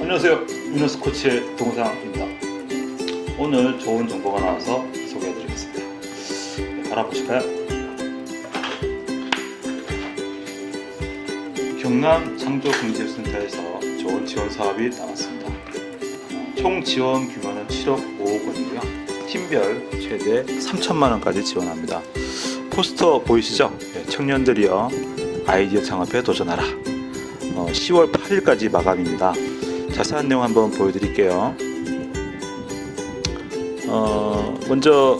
안녕하세요. 위너스 코치의 동상입니다. 오늘 좋은 정보가 나와서 소개해드리겠습니다. 네, 바라보실까요? 경남 창조경제센터에서 좋은 지원 사업이 나왔습니다. 어, 총 지원 규모는 7억 5억 원이고요. 팀별 최대 3천만 원까지 지원합니다. 포스터 보이시죠? 네, 청년들이여 아이디어 창업에 도전하라. 어, 10월 8일까지 마감입니다. 자세한 내용 한번 보여드릴게요. 어, 먼저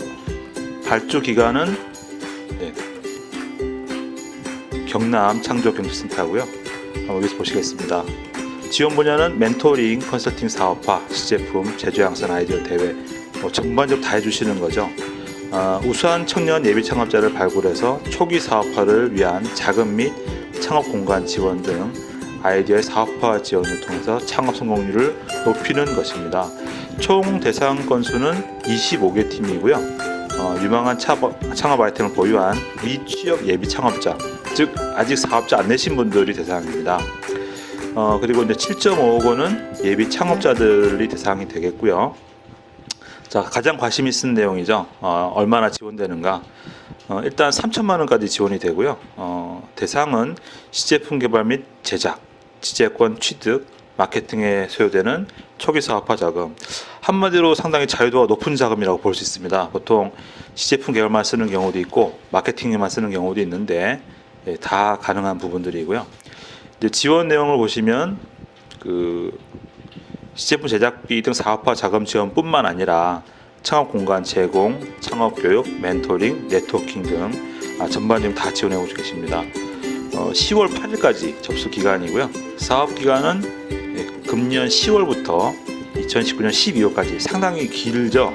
발주 기간은 네, 경남 창조경제센터고요. 한번 여기서 보시겠습니다. 지원 분야는 멘토링, 컨설팅 사업화, 시제품, 제조 양산 아이디어 대회 뭐 전반적으로 다 해주시는 거죠. 어, 우수한 청년 예비 창업자를 발굴해서 초기 사업화를 위한 자금 및 창업 공간 지원 등 아이디어의 사업화 지원을 통해서 창업 성공률을 높이는 것입니다. 총 대상 건수는 25개 팀이고요. 어, 유망한 창업, 창업 아이템을 보유한 미취업 예비 창업자, 즉 아직 사업자 안 내신 분들이 대상입니다. 어, 그리고 이제 7.5억 원은 예비 창업자들이 대상이 되겠고요. 자, 가장 관심 있는 내용이죠. 어, 얼마나 지원되는가. 어, 일단 3천만 원까지 지원이 되고요. 어, 대상은 시제품 개발 및 제작, 지재권 취득, 마케팅에 소요되는 초기 사업화 자금. 한마디로 상당히 자유도가 높은 자금이라고 볼 수 있습니다. 보통 시제품 개발만 쓰는 경우도 있고 마케팅에만 쓰는 경우도 있는데 예, 다 가능한 부분들이고요. 이제 지원 내용을 보시면 그 시제품 제작비 등 사업화 자금 지원뿐만 아니라 창업 공간 제공, 창업 교육, 멘토링, 네트워킹 등 아, 전반적으로 다 지원해 오고 계십니다. 어, 10월 8일까지 접수 기간이고요. 사업 기간은 예, 금년 10월부터 2019년 12월까지 상당히 길죠.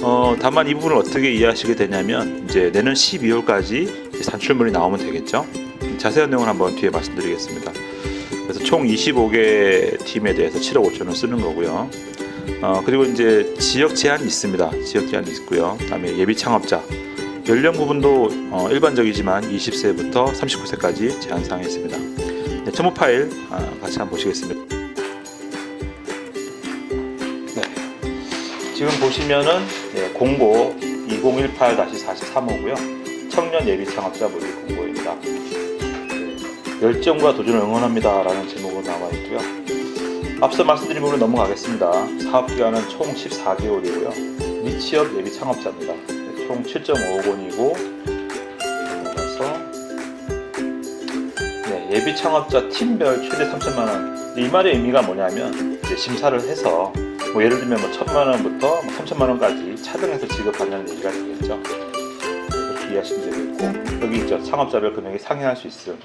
어, 다만 이 부분을 어떻게 이해하시게 되냐면 이제 내년 12월까지 산출물이 나오면 되겠죠. 자세한 내용은 한번 뒤에 말씀드리겠습니다. 그래서 총 25개 팀에 대해서 7억 5천 원 쓰는 거고요. 어, 그리고 이제 지역 제한이 있습니다. 지역 제한이 있고요. 그다음에 예비 창업자 연령 부분도 어, 일반적이지만 20세부터 39세까지 제한 사항이 있습니다. 네, 첨부 파일 아, 같이 한번 보시겠습니다. 네. 지금 보시면은 네, 공고 2018-43호고요. 청년 예비 창업자 모집 공고입니다. 네, 열정과 도전을 응원합니다 라는 제목으로 나와 있고요. 앞서 말씀드린 부분 넘어가겠습니다. 사업 기간은 총 14개월이고요. 미취업 예비 창업자입니다. 네, 총 7.5억 원이고 넘어가서 네, 예비 창업자 팀별 최대 3천만 원. 이 말의 의미가 뭐냐면 이제 심사를 해서 뭐 예를 들면 뭐 천만 원부터 뭐 3천만 원까지 차등해서 지급하는 얘기가 되겠죠. 이렇게 이해하시면 되겠고 여기 있죠 창업자별 금액이 상회할 수 있음.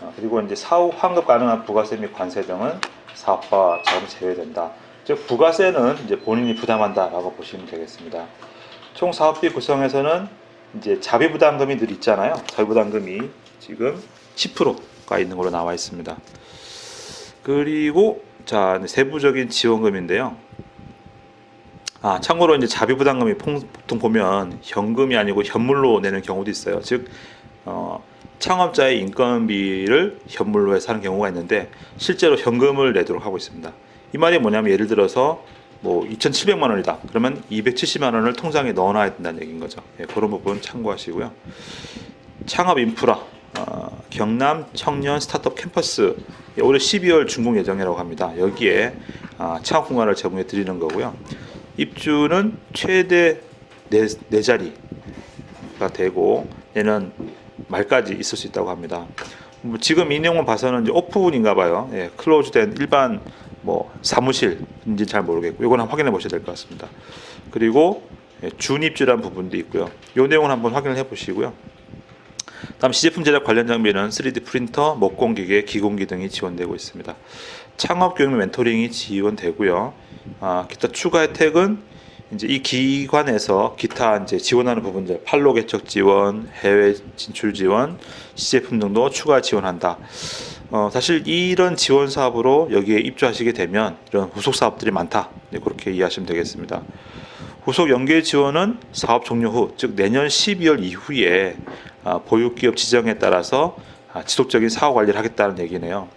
어, 그리고 이제 사후 환급 가능한 부가세 및 관세 등은 사업화 자금 제외된다. 즉 부가세는 이제 본인이 부담한다라고 보시면 되겠습니다. 총 사업비 구성에서는 이제 자비 부담금이 늘 있잖아요. 자비 부담금이 지금 10%가 있는 걸로 나와 있습니다. 그리고 자 세부적인 지원금인데요. 아 참고로 이제 자비 부담금이 통- 보통 보면 현금이 아니고 현물로 내는 경우도 있어요. 즉 어, 창업자의 인건비를 현물로 해서 하는 경우가 있는데 실제로 현금을 내도록 하고 있습니다. 이 말이 뭐냐면 예를 들어서 뭐 2,700만 원이다. 그러면 270만 원을 통장에 넣어놔야 된다는 얘기인 거죠. 예, 그런 부분 참고하시고요. 창업 인프라 어, 경남 청년 스타트업 캠퍼스 예, 올해 12월 준공 예정이라고 합니다. 여기에 아, 창업 공간을 제공해 드리는 거고요. 입주는 최대 네, 네 자리가 되고 얘는 말까지 있을 수 있다고 합니다. 뭐 지금 이 내용을 봐서는 이제 오픈인가 봐요. 예, 클로즈된 일반 뭐 사무실인지 잘 모르겠고 이건 확인해 보셔야 될 것 같습니다. 그리고 예, 준입주란 부분도 있고요. 이 내용을 한번 확인을 해 보시고요. 다음 시제품 제작 관련 장비는 3D 프린터, 목공기계, 기공기 등이 지원되고 있습니다. 창업 교육 및 멘토링이 지원되고요. 아, 기타 추가 혜택은 이제 이 기관에서 기타 이제 지원하는 부분들 판로 개척 지원, 해외 진출 지원, 시제품 등도 추가 지원한다. 어, 사실 이런 지원 사업으로 여기에 입주하시게 되면 이런 후속 사업들이 많다. 네, 그렇게 이해하시면 되겠습니다. 후속 연계 지원은 사업 종료 후, 즉 내년 12월 이후에 아, 보육기업 지정에 따라서 아, 지속적인 사업 관리를 하겠다는 얘기네요.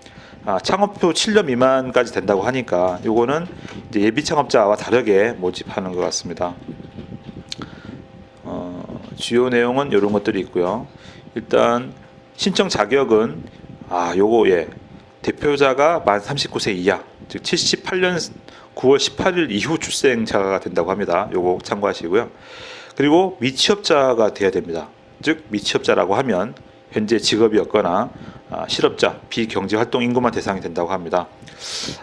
아, 창업후 7년 미만까지 된다고 하니까 이제 예비 창업자와 다르게 모집하는 것 같습니다. 어, 주요 내용은 이런 것들이 있고요. 일단 신청 자격은 아 요거 예 대표자가 만 39세 이하 즉 78년 9월 18일 이후 출생자가 된다고 합니다. 요거 참고하시고요. 그리고 미취업자가 돼야 됩니다. 즉 미취업자라고 하면 현재 직업이 없거나 아, 실업자, 비경제활동 인구만 대상이 된다고 합니다.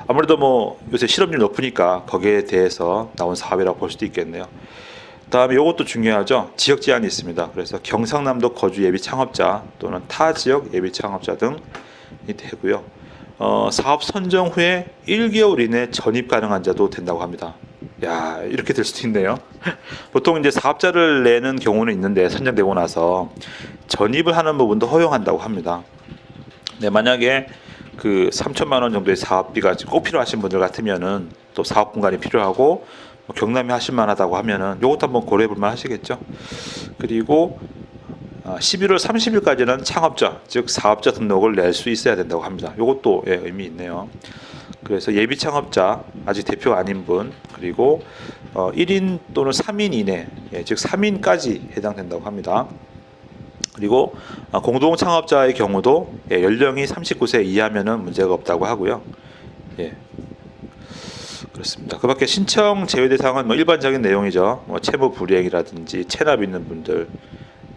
아무래도 뭐 요새 실업률 높으니까 거기에 대해서 나온 사업이라고 볼 수도 있겠네요. 다음에 이것도 중요하죠. 지역 제한이 있습니다. 그래서 경상남도 거주 예비 창업자 또는 타 지역 예비 창업자 등이 되고요. 어, 사업 선정 후에 1개월 이내 전입 가능한 자도 된다고 합니다. 야 이렇게 될 수도 있네요. 보통 이제 사업자를 내는 경우는 있는데 선정되고 나서 전입을 하는 부분도 허용한다고 합니다. 네, 만약에 그 3천만 원 정도의 사업비가 꼭 필요하신 분들 같으면은 또 사업 공간이 필요하고 뭐 경남이 하실 만하다고 하면은 요것도 한번 고려해 볼 만 하시겠죠. 그리고 아, 11월 30일까지는 창업자 즉 사업자 등록을 낼 수 있어야 된다고 합니다. 요것도 예, 의미 있네요. 그래서 예비 창업자 아직 대표가 아닌 분 그리고 어, 1인 또는 3인 이내 예, 즉 3인까지 해당된다고 합니다. 그리고 아, 공동 창업자의 경우도 예, 연령이 39세 이하면은 문제가 없다고 하고요. 예. 그렇습니다. 그 밖에 신청 제외 대상은 뭐 일반적인 내용이죠. 뭐 채무 불이행이라든지 체납 있는 분들,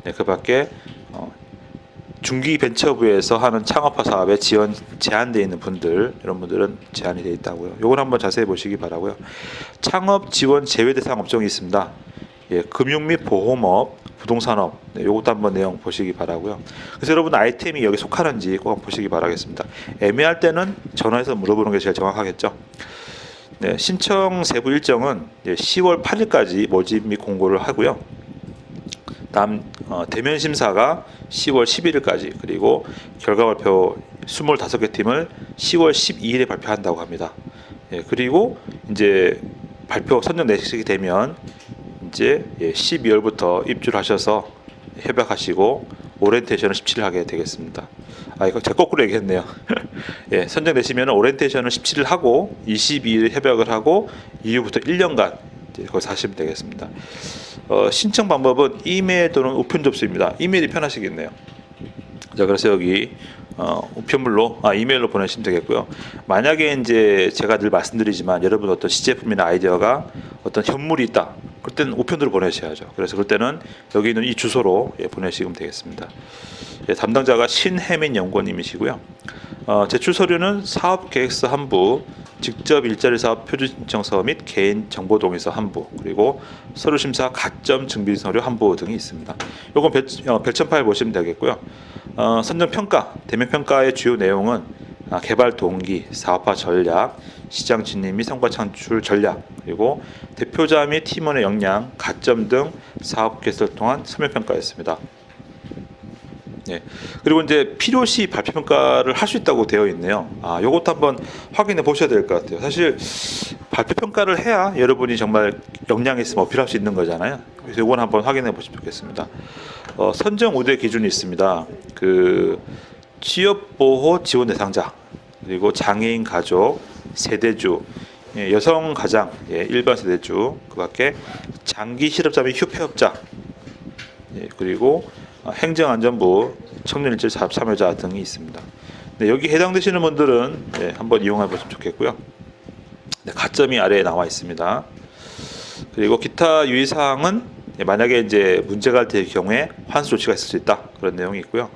네, 그 밖에 어, 중기 벤처부에서 하는 창업화 사업에 지원 제한되어 있는 분들 이런 분들은 제한이 되어 있다고요. 요건 한번 자세히 보시기 바라고요. 창업 지원 제외 대상 업종이 있습니다. 예, 금융 및 보험업, 부동산업, 네, 요것도 한번 내용 보시기 바라고요. 그래서 여러분 아이템이 여기 속하는지 꼭 보시기 바라겠습니다. 애매할 때는 전화해서 물어보는 게 제일 정확하겠죠. 네, 신청 세부 일정은 예, 10월 8일까지 모집 및 공고를 하고요. 다음 어, 대면 심사가 10월 11일까지 그리고 결과 발표 25개 팀을 10월 12일에 발표한다고 합니다. 예, 그리고 이제 발표 선정 내시게 되면 이제 예, 12월부터 입주를 하셔서 협약하시고 오리엔테이션을 17일 하게 되겠습니다. 아 이거 제가 거꾸로 얘기했네요. 예, 선정되시면 오리엔테이션을 17일 하고 22일 협약을 하고 이후부터 1년간 이제 거기서 하시면 되겠습니다. 어, 신청 방법은 이메일 또는 우편 접수입니다. 이메일이 편하시겠네요. 자 그래서 여기 어, 우편물로 아 이메일로 보내시면 되겠고요. 만약에 이제 제가 늘 말씀드리지만 여러분 어떤 시제품이나 아이디어가 어떤 현물이 있다. 그때는 우편으로 보내셔야죠. 그래서 그때는 여기 있는 이 주소로 예, 보내시면 되겠습니다. 예, 담당자가 신혜민 연구원님이시고요. 어, 제출 서류는 사업계획서 한 부, 직접 일자리 사업 표준 신청서 및 개인 정보 동의서 한 부, 그리고 서류 심사 가점 증빙 서류 한부 등이 있습니다. 요건 별, 어, 별점 파일 보시면 되겠고요. 어, 선정 평가, 대면 평가의 주요 내용은 아, 개발 동기, 사업화 전략, 시장 진입 및 성과 창출 전략, 그리고 대표자 및 팀원의 역량, 가점 등 사업 개설 통한 서면 평가였습니다. 예. 그리고 이제 필요시 발표 평가를 할 수 있다고 되어 있네요. 아, 요것도 한번 확인해 보셔야 될 것 같아요. 사실 발표 평가를 해야 여러분이 정말 역량이 있으면 어필할 수 있는 거잖아요. 그래서 요건 한번 확인해 보시면 좋겠습니다. 어, 선정 우대 기준이 있습니다. 그 취업 보호 지원 대상자 그리고 장애인 가족, 세대주, 예, 여성 가장, 예, 일반 세대주, 그 밖에 장기 실업자 및 휴폐업자, 예, 그리고 어, 행정안전부, 청년일제 사업 참여자 등이 있습니다. 네, 여기 해당되시는 분들은 예, 한번 이용해 보시면 좋겠고요. 네, 가점이 아래에 나와 있습니다. 그리고 기타 유의사항은 예, 만약에 이제 문제가 될 경우에 환수 조치가 있을 수 있다 그런 내용이 있고요.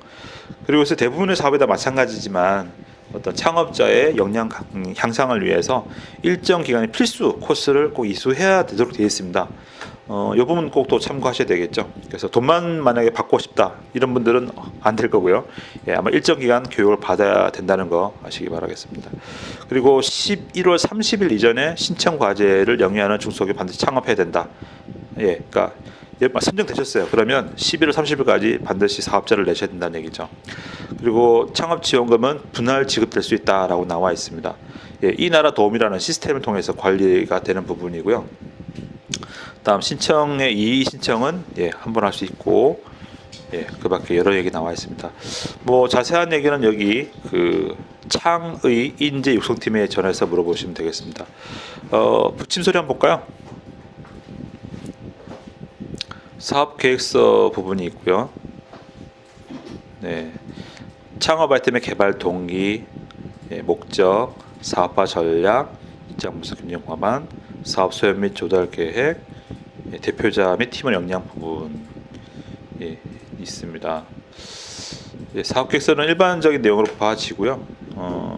그리고 대부분의 사업에 다 마찬가지지만 어떤 창업자의 역량 강- 향상을 위해서 일정 기간의 필수 코스를 꼭 이수해야 되도록 되어 있습니다. 어, 이 부분 꼭 또 참고하셔야 되겠죠. 그래서 돈만 만약에 받고 싶다 이런 분들은 안 될 거고요. 예, 아마 일정 기간 교육을 받아야 된다는 거 아시기 바라겠습니다. 그리고 11월 30일 이전에 신청 과제를 영위하는 중소기업 반드시 창업해야 된다. 예, 그러니까 예, 선정되셨어요. 그러면 11월 30일까지 반드시 사업자를 내셔야 된다는 얘기죠. 그리고 창업 지원금은 분할 지급될 수 있다라고 나와 있습니다. 예, 이 나라 도움이라는 시스템을 통해서 관리가 되는 부분이고요. 다음 신청의 이의 신청은 예, 한 번 할 수 있고 예, 그 밖에 여러 얘기 나와 있습니다. 뭐 자세한 얘기는 여기 그 창의 인재 육성팀에 전화해서 물어보시면 되겠습니다. 어, 붙임 소리 한번 볼까요? 사업 계획서 부분이 있고요. 네, 창업 아이템의 개발 동기, 예, 목적, 사업화 전략, 입장 분석 경영 과반, 사업 소연 및 조달 계획, 예, 대표자 및 팀원 역량 부분 예, 있습니다. 예, 사업 계획서는 일반적인 내용으로 봐지고요. 어,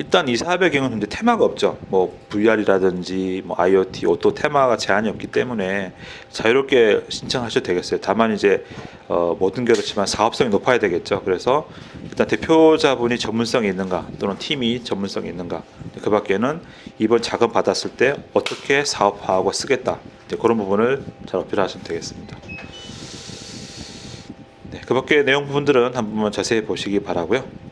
일단 이 사업의 경우는 이제 테마가 없죠. 뭐 VR이라든지 뭐 IoT, 오또 테마가 제한이 없기 때문에 자유롭게 신청하셔도 되겠어요. 다만 이제 어, 모든 게 그렇지만 사업성이 높아야 되겠죠. 그래서 일단 대표자분이 전문성이 있는가 또는 팀이 전문성이 있는가 그 밖에는 이번 자금 받았을 때 어떻게 사업화하고 쓰겠다 이제 그런 부분을 잘 어필하시면 되겠습니다. 네, 그 밖에 내용 부분들은 한 번만 자세히 보시기 바라고요.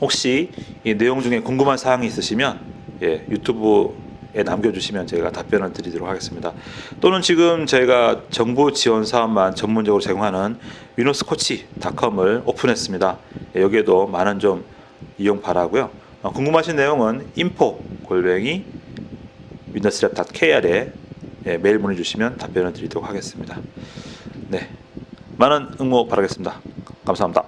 혹시 이 내용 중에 궁금한 사항이 있으시면 예, 유튜브에 남겨주시면 제가 답변을 드리도록 하겠습니다. 또는 지금 저희가 정부 지원 사업만 전문적으로 제공하는 위너스코치닷컴을 오픈했습니다. 예, 여기에도 많은 좀 이용 바라고요. 어, 궁금하신 내용은 info 골뱅이 위너스랩.kr에 예, 메일 보내주시면 답변을 드리도록 하겠습니다. 네, 많은 응모 바라겠습니다. 감사합니다.